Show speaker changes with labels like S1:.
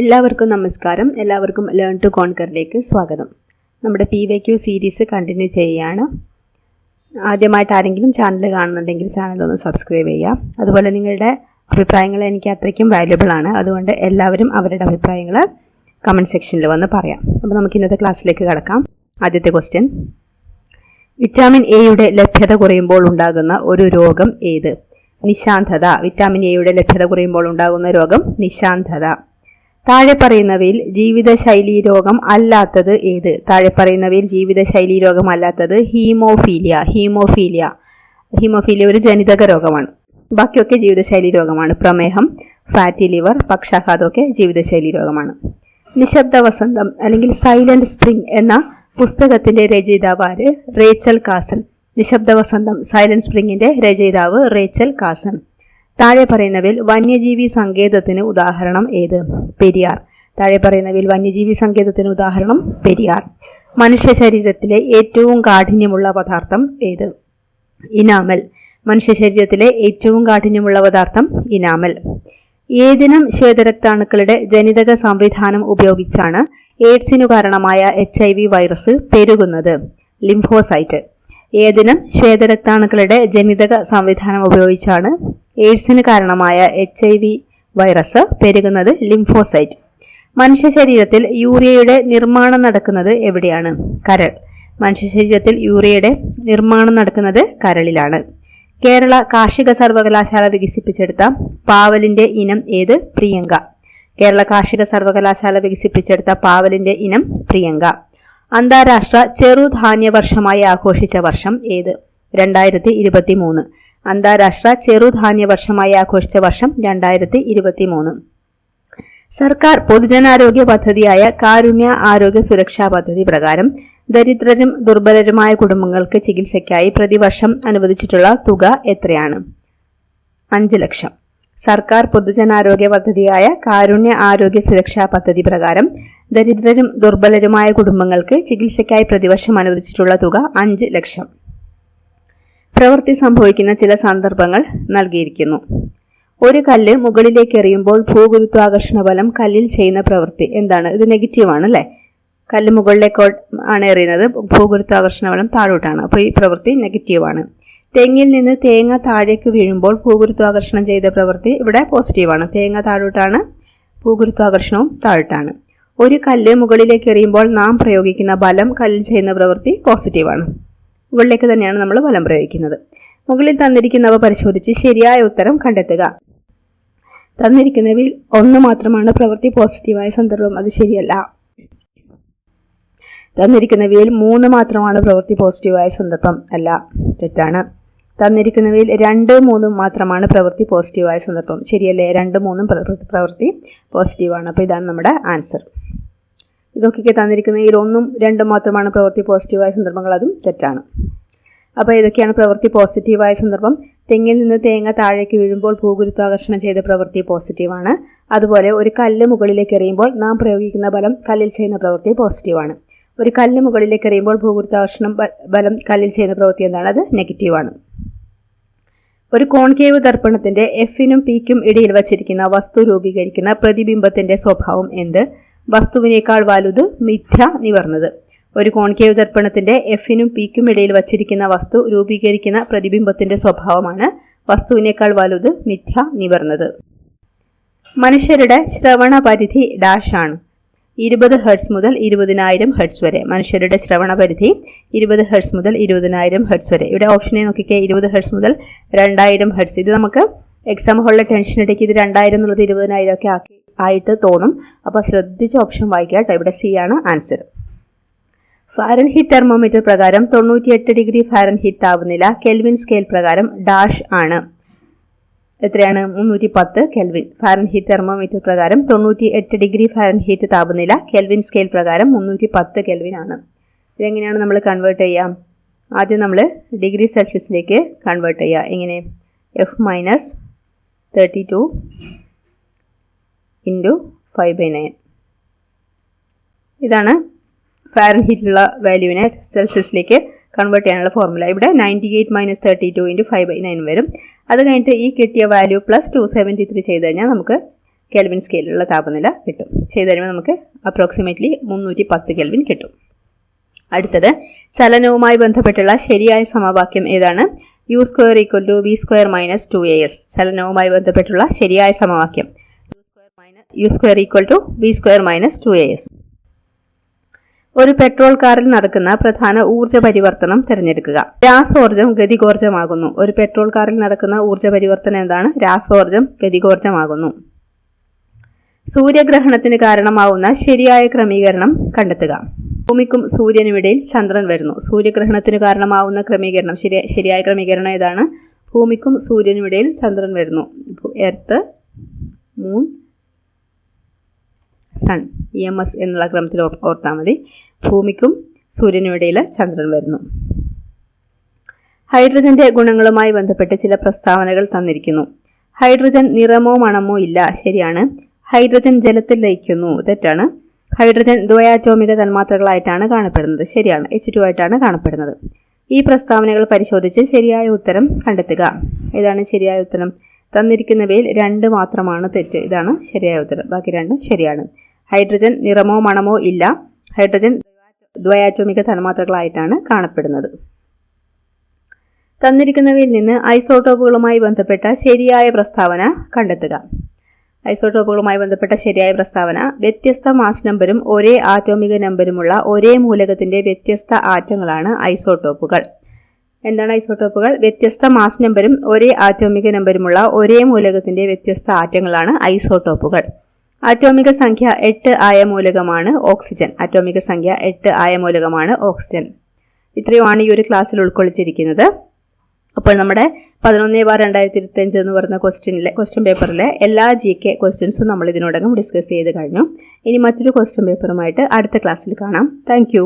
S1: എല്ലാവർക്കും നമസ്കാരം. എല്ലാവർക്കും ലേൺ ടു കോൺകറിലേക്ക് സ്വാഗതം. നമ്മുടെ P Y Q series continue ചെയ്യുകയാണ്. ആദ്യമായിട്ട് ആരെങ്കിലും ചാനൽ കാണുന്നുണ്ടെങ്കിൽ ചാനൽ ഒന്ന് സബ്സ്ക്രൈബ് ചെയ്യുക. അതുപോലെ നിങ്ങളുടെ അഭിപ്രായങ്ങൾ എനിക്ക് അത്രയ്ക്കും വാല്യുബിൾ ആണ്. അതുകൊണ്ട് എല്ലാവരും അവരുടെ അഭിപ്രായങ്ങൾ കമന്റ് സെക്ഷനിൽ വന്ന് പറയാം. അപ്പോൾ നമുക്ക് ഇന്നത്തെ ക്ലാസ്സിലേക്ക് കടക്കാം. ആദ്യത്തെ ക്വസ്റ്റ്യൻ വിറ്റാമിൻ എയുടെ ലഭ്യത കുറയുമ്പോൾ ഉണ്ടാകുന്ന ഒരു രോഗം ഏത്? നിശാന്തത. വിറ്റാമിൻ എയുടെ ലഭ്യത കുറയുമ്പോൾ ഉണ്ടാകുന്ന രോഗം നിശാന്തത. താഴെ പറയുന്നവയിൽ ജീവിതശൈലി രോഗം അല്ലാത്തത് ഏത്? താഴെ പറയുന്നവയിൽ ജീവിതശൈലി രോഗം അല്ലാത്തത് ഹീമോഫീലിയ ഹീമോഫീലിയ. ഹീമോഫീലിയ ഒരു ജനിതക രോഗമാണ്. ബാക്കിയൊക്കെ ജീവിതശൈലി രോഗമാണ്. പ്രമേഹം ഫാറ്റി ലിവർ പക്ഷാഘാതമൊക്കെ ജീവിതശൈലി രോഗമാണ്. നിശബ്ദ വസന്തം അല്ലെങ്കിൽ സൈലന്റ് സ്പ്രിംഗ് എന്ന പുസ്തകത്തിന്റെ രചയിതാവ് ആര് റേച്ചൽ കാസൻ നിശബ്ദ വസന്തം സൈലന്റ് സ്പ്രിംഗിന്റെ രചയിതാവ് റേച്ചൽ കാസൻ താഴെ പറയുന്നവയിൽ വന്യജീവി സങ്കേതത്തിന് ഉദാഹരണം ഏത്? പെരിയാർ. താഴെ പറയുന്നവയിൽ വന്യജീവി സങ്കേതത്തിന് ഉദാഹരണം പെരിയാർ. മനുഷ്യ ശരീരത്തിലെ ഏറ്റവും കാഠിന്യമുള്ള പദാർത്ഥം ഏത്? ഇനാമൽ. മനുഷ്യ ശരീരത്തിലെ ഏറ്റവും കാഠിന്യമുള്ള പദാർത്ഥം ഇനാമൽ. ഏതിനം ശ്വേതരക്താണുക്കളുടെ ജനിതക സംവിധാനം ഉപയോഗിച്ചാണ് എയ്ഡ്സിനു കാരണമായ എച്ച് ഐ വി വൈറസ് പെരുകുന്നത്? ലിംഫോസൈറ്റ്. ഏതിനം ശ്വേതരക്താണുക്കളുടെ ജനിതക സംവിധാനം ഉപയോഗിച്ചാണ് എയ്ഡ്സിന് കാരണമായ എച്ച് ഐ വി വൈറസ് പെരുകുന്നത് ലിംഫോസൈറ്റ്. മനുഷ്യ ശരീരത്തിൽ യൂറിയയുടെ നിർമ്മാണം നടക്കുന്നത് എവിടെയാണ്? കരൾ. മനുഷ്യ ശരീരത്തിൽ യൂറിയയുടെ നിർമ്മാണം നടക്കുന്നത് കരളിലാണ്. കേരള കാർഷിക സർവകലാശാല വികസിപ്പിച്ചെടുത്ത പാവലിന്റെ ഇനം ഏത്? പ്രിയങ്ക. കേരള കാർഷിക സർവകലാശാല വികസിപ്പിച്ചെടുത്ത പാവലിന്റെ ഇനം പ്രിയങ്ക. അന്താരാഷ്ട്ര ചെറുധാന്യ വർഷമായി ആഘോഷിച്ച വർഷം ഏത്? രണ്ടായിരത്തി ഇരുപത്തി മൂന്ന് അന്താരാഷ്ട്ര ചെറുധാന്യ വർഷമായി ആഘോഷിച്ച വർഷം രണ്ടായിരത്തി ഇരുപത്തി മൂന്ന് സർക്കാർ പൊതുജനാരോഗ്യ പദ്ധതിയായ കാരുണ്യ ആരോഗ്യ സുരക്ഷാ പദ്ധതി പ്രകാരം ദരിദ്രരും ദുർബലരുമായ കുടുംബങ്ങൾക്ക് ചികിത്സയ്ക്കായി പ്രതിവർഷം അനുവദിച്ചിട്ടുള്ള തുക എത്രയാണ്? അഞ്ച് ലക്ഷം. സർക്കാർ പൊതുജനാരോഗ്യ പദ്ധതിയായ കാരുണ്യ ആരോഗ്യ സുരക്ഷാ പദ്ധതി പ്രകാരം ദരിദ്രരും ദുർബലരുമായ കുടുംബങ്ങൾക്ക് ചികിത്സയ്ക്കായി പ്രതിവർഷം അനുവദിച്ചിട്ടുള്ള തുക അഞ്ച് ലക്ഷം. പ്രവൃത്തി സംഭവിക്കുന്ന ചില സന്ദർഭങ്ങൾ നൽകിയിരിക്കുന്നു. ഒരു കല്ല് മുകളിലേക്ക് എറിയുമ്പോൾ ഭൂഗുരുത്വാകർഷണ ബലം കല്ലിൽ ചെയ്യുന്ന പ്രവൃത്തി എന്താണ്? ഇത് നെഗറ്റീവ് ആണ് അല്ലേ? കല്ല് മുകളിലേക്ക് ആണ് എറിയുന്നത് ഭൂഗുരുത്വാകർഷണ ബലം താഴോട്ടാണ്. അപ്പോൾ ഈ പ്രവൃത്തി നെഗറ്റീവ് ആണ്. തെങ്ങിൽ നിന്ന് തേങ്ങ താഴേക്ക് വീഴുമ്പോൾ ഭൂഗുരുത്വാകർഷണം ചെയ്ത പ്രവൃത്തി ഇവിടെ പോസിറ്റീവാണ് തേങ്ങ താഴോട്ടാണ് ഭൂഗുരുത്വാകർഷണവും താഴോട്ടാണ്. ഒരു കല്ല് മുകളിലേക്ക് എറിയുമ്പോൾ നാം പ്രയോഗിക്കുന്ന ബലം കല്ലിൽ ചെയ്യുന്ന പ്രവൃത്തി പോസിറ്റീവാണ് മുകളിലേക്ക് തന്നെയാണ് നമ്മൾ ബലം പ്രയോഗിക്കുന്നത്. മുകളിൽ തന്നിരിക്കുന്നവ പരിശോധിച്ച് ശരിയായ ഉത്തരം കണ്ടെത്തുക. തന്നിരിക്കുന്നവയിൽ ഒന്ന് മാത്രമാണ് പ്രവൃത്തി പോസിറ്റീവായ സന്ദർഭം അത് ശരിയല്ല. തന്നിരിക്കുന്നവയിൽ മൂന്ന് മാത്രമാണ് പ്രവൃത്തി പോസിറ്റീവായ സന്ദർഭം അല്ല തെറ്റാണ്. തന്നിരിക്കുന്നവയിൽ രണ്ട് മൂന്നും മാത്രമാണ് പ്രവൃത്തി പോസിറ്റീവായ സന്ദർഭം ശരിയല്ലേ? രണ്ട് മൂന്നും പ്രവൃത്തി പോസിറ്റീവാണ്. അപ്പോൾ ഇതാണ് നമ്മുടെ ആൻസർ. ഇതൊക്കെ തന്നിരിക്കുന്നതിൽ ഒന്നും രണ്ടും മാത്രമാണ് പ്രവൃത്തി പോസിറ്റീവായ സന്ദർഭങ്ങൾ. അതും തെറ്റാണ്. അപ്പോൾ ഇതൊക്കെയാണ് പ്രവൃത്തി പോസിറ്റീവായ സന്ദർഭം. തെങ്ങിൽ നിന്ന് തേങ്ങ താഴേക്ക് വീഴുമ്പോൾ ഭൂഗുരുത്വാകർഷണം ചെയ്ത പ്രവൃത്തി പോസിറ്റീവാണ് അതുപോലെ ഒരു കല്ല് മുകളിലേക്ക് എറിയുമ്പോൾ നാം പ്രയോഗിക്കുന്ന ബലം കല്ലിൽ ചെയ്യുന്ന പ്രവൃത്തി പോസിറ്റീവാണ് ഒരു കല്ല് മുകളിലേക്ക് എറിയുമ്പോൾ ഭൂഗുരുത്വാകർഷണം ബലം കല്ലിൽ ചെയ്യുന്ന പ്രവൃത്തി എന്താണ്? അത് നെഗറ്റീവാണ് ഒരു കോൺകേവ് ദർപ്പണത്തിന്റെ എഫിനും പിക്കും ഇടയിൽ വച്ചിരിക്കുന്ന വസ്തു രൂപീകരിക്കുന്ന പ്രതിബിംബത്തിന്റെ സ്വഭാവം എന്ത്? വസ്തുവിനേക്കാൾ വലുത് മിഥ്യ നിവർന്നത്. ഒരു കോൺകേവ് ദർപ്പണത്തിന്റെ എഫിനും പിക്കും ഇടയിൽ വച്ചിരിക്കുന്ന വസ്തു രൂപീകരിക്കുന്ന പ്രതിബിംബത്തിന്റെ സ്വഭാവമാണ് വസ്തുവിനേക്കാൾ വലുത് മിഥ്യ നിവർന്നത്. മനുഷ്യരുടെ ശ്രവണ പരിധി ഡാഷ് ആണ്. ഇരുപത് ഹെർട്സ് മുതൽ ഇരുപതിനായിരം ഹെർട്സ് വരെ. മനുഷ്യരുടെ ശ്രവണ പരിധി ഇരുപത് ഹെർട്സ് മുതൽ ഇരുപതിനായിരം ഹെർട്സ് വരെ. ഇവിടെ ഓപ്ഷനെ നോക്കിക്കേ. ഇരുപത് ഹെർട്സ് മുതൽ രണ്ടായിരം ഹെർട്സ്. ഇത് നമുക്ക് എക്സാം ഹോളിലെ ടെൻഷൻ ഇടയ്ക്ക് ഇത് രണ്ടായിരം എന്നുള്ളത് ഇരുപതിനായിരം ഒക്കെ ആക്കി ആയിട്ട് തോന്നും. അപ്പോൾ ശ്രദ്ധിച്ച് ഓപ്ഷൻ വായിക്കുക കേട്ടോ. ഇവിടെ സി ആണ് ആൻസർ ഫാരൻഹീറ്റ് തെർമോമീറ്റർ പ്രകാരം തൊണ്ണൂറ്റിയെട്ട് ഡിഗ്രി ഫാരൻഹീറ്റ് ആവുന്നില്ല കെൽവിൻ സ്കെയിൽ പ്രകാരം ഡാഷ് ആണ്. എത്രയാണ്? മുന്നൂറ്റി പത്ത് കെൽവിൻ ഫാരൻഹീറ്റ് തെർമോമീറ്റർ പ്രകാരം തൊണ്ണൂറ്റി എട്ട് ഡിഗ്രി ഫാരൻഹീറ്റ് താപനില കെൽവിൻ സ്കെയിൽ പ്രകാരം മുന്നൂറ്റി പത്ത് കെൽവിൻ ആണ്. ഇതെങ്ങനെയാണ് നമ്മൾ കൺവേർട്ട് ചെയ്യാം? ആദ്യം നമ്മൾ ഡിഗ്രി സെൽഷ്യസിലേക്ക് കൺവേർട്ട് ചെയ്യുക എങ്ങനെ? F minus thirty two into five by nine ഇതാണ് ഫാരൻഹീറ്റിലുള്ള വാല്യൂവിനെ സെൽഷ്യസിലേക്ക് കൺവേർട്ട് ചെയ്യാനുള്ള ഫോർമുല ഇവിടെ ninety eight minus thirty two into five by nine വരും. അത് കഴിഞ്ഞിട്ട് ഈ കിട്ടിയ value plus two seventy three ചെയ്ത് കഴിഞ്ഞാൽ നമുക്ക് കെൽവിൻ സ്കെയിലുള്ള താപനില കിട്ടും. ചെയ്ത് കഴിയുമ്പോൾ നമുക്ക് അപ്രോക്സിമേറ്റ്ലി മുന്നൂറ്റി പത്ത് കെൽവിൻ കിട്ടും. അടുത്തത് ചലനവുമായി ബന്ധപ്പെട്ടുള്ള ശരിയായ സമവാക്യം ഏതാണ്? U square equal to v square minus two a s ചലനവുമായി ബന്ധപ്പെട്ടുള്ള ശരിയായ സമവാക്യം. U square equal to v square minus two a s ഒരു പെട്രോൾ കാറിൽ നടക്കുന്ന പ്രധാന ഊർജ പരിവർത്തനം തിരഞ്ഞെടുക്കുക. രാസോർജം ഗതികോർജമാകുന്നു ഒരു പെട്രോൾ കാറിൽ നടക്കുന്ന ഊർജ പരിവർത്തനം എന്താണ്? രാസോർജം ഗതികോർജമാകുന്നു സൂര്യഗ്രഹണത്തിന് കാരണമാവുന്ന ശരിയായ ക്രമീകരണം കണ്ടെത്തുക. ഭൂമിക്കും സൂര്യനും ഇടയിൽ ചന്ദ്രൻ വരുന്നു. സൂര്യഗ്രഹണത്തിന് കാരണമാവുന്ന ക്രമീകരണം ശരിയായ ക്രമീകരണം ഏതാണ്? ഭൂമിക്കും സൂര്യനും ഇടയിൽ ചന്ദ്രൻ വരുന്നു. Earth moon sun E M S എന്നുള്ള ക്രമത്തിൽ ഓർത്താൽ മതി. ഭൂമിക്കും സൂര്യനും ഇടയിൽ ചന്ദ്രൻ വരുന്നു. ഹൈഡ്രജന്റെ ഗുണങ്ങളുമായി ബന്ധപ്പെട്ട് ചില പ്രസ്താവനകൾ തന്നിരിക്കുന്നു. ഹൈഡ്രജൻ നിറമോ മണമോ ഇല്ല ശരിയാണ്. ഹൈഡ്രജൻ ജലത്തിൽ ലയിക്കുന്നു തെറ്റാണ്. ഹൈഡ്രജൻ ദ്വയാറ്റോമിക തന്മാത്രകളായിട്ടാണ് കാണപ്പെടുന്നത് ശരിയാണ്. എച്ച് ടു ആയിട്ടാണ് കാണപ്പെടുന്നത്. ഈ പ്രസ്താവനകൾ പരിശോധിച്ച് ശരിയായ ഉത്തരം കണ്ടെത്തുക. ഏതാണ് ശരിയായ ഉത്തരം? തന്നിരിക്കുന്നവയിൽ രണ്ട് മാത്രമാണ് തെറ്റ്. ഇതാണ് ശരിയായ ഉത്തരം. ബാക്കി രണ്ടും ശരിയാണ്. ഹൈഡ്രജൻ നിറമോ മണമോ ഇല്ല. ഹൈഡ്രജൻ ദ്വയാറ്റോമിക തന്മാത്രകളായിട്ടാണ് കാണപ്പെടുന്നത്. തന്നിരിക്കുന്നവയിൽ നിന്ന് ഐസോട്ടോപ്പുകളുമായി ബന്ധപ്പെട്ട ശരിയായ പ്രസ്താവന കണ്ടെത്തുക. ഐസോട്ടോപ്പുകളുമായി ബന്ധപ്പെട്ട ശരിയായ പ്രസ്താവന വ്യത്യസ്ത മാസ് നമ്പരും ഒരേ ആറ്റോമിക നമ്പരുമുള്ള ഒരേ മൂലകത്തിന്റെ വ്യത്യസ്ത ആറ്റങ്ങളാണ് ഐസോട്ടോപ്പുകൾ എന്താണ് ഐസോട്ടോപ്പുകൾ വ്യത്യസ്ത മാസ് നമ്പരും ഒരേ ആറ്റോമിക നമ്പരുമുള്ള ഒരേ മൂലകത്തിന്റെ വ്യത്യസ്ത ആറ്റങ്ങളാണ് ഐസോട്ടോപ്പുകൾ ആറ്റോമിക സംഖ്യ എട്ട് ആയ മൂലകമാണ് ഓക്സിജൻ. ആറ്റോമിക സംഖ്യ എട്ട് ആയ മൂലകമാണ് ഓക്സിജൻ. ഇത്രയുമാണ് ഈ ഒരു ക്ലാസ്സിൽ ഉൾക്കൊള്ളിച്ചിരിക്കുന്നത്. അപ്പോൾ നമ്മുടെ പതിനൊന്ന് ബാർ രണ്ടായിരത്തി ഇരുപത്തഞ്ച് എന്ന് പറയുന്ന ക്വസ്റ്റ്യനിലെ ക്വസ്റ്റ്യൻ പേപ്പറിലെ എല്ലാ ജി കെ ക്വസ്റ്റ്യൻസും നമ്മൾ ഇതിനോടകം ഡിസ്കസ് ചെയ്ത് കഴിഞ്ഞു. ഇനി മറ്റൊരു ക്വസ്റ്റ്യൻ പേപ്പറുമായിട്ട് അടുത്ത ക്ലാസ്സിൽ കാണാം. താങ്ക്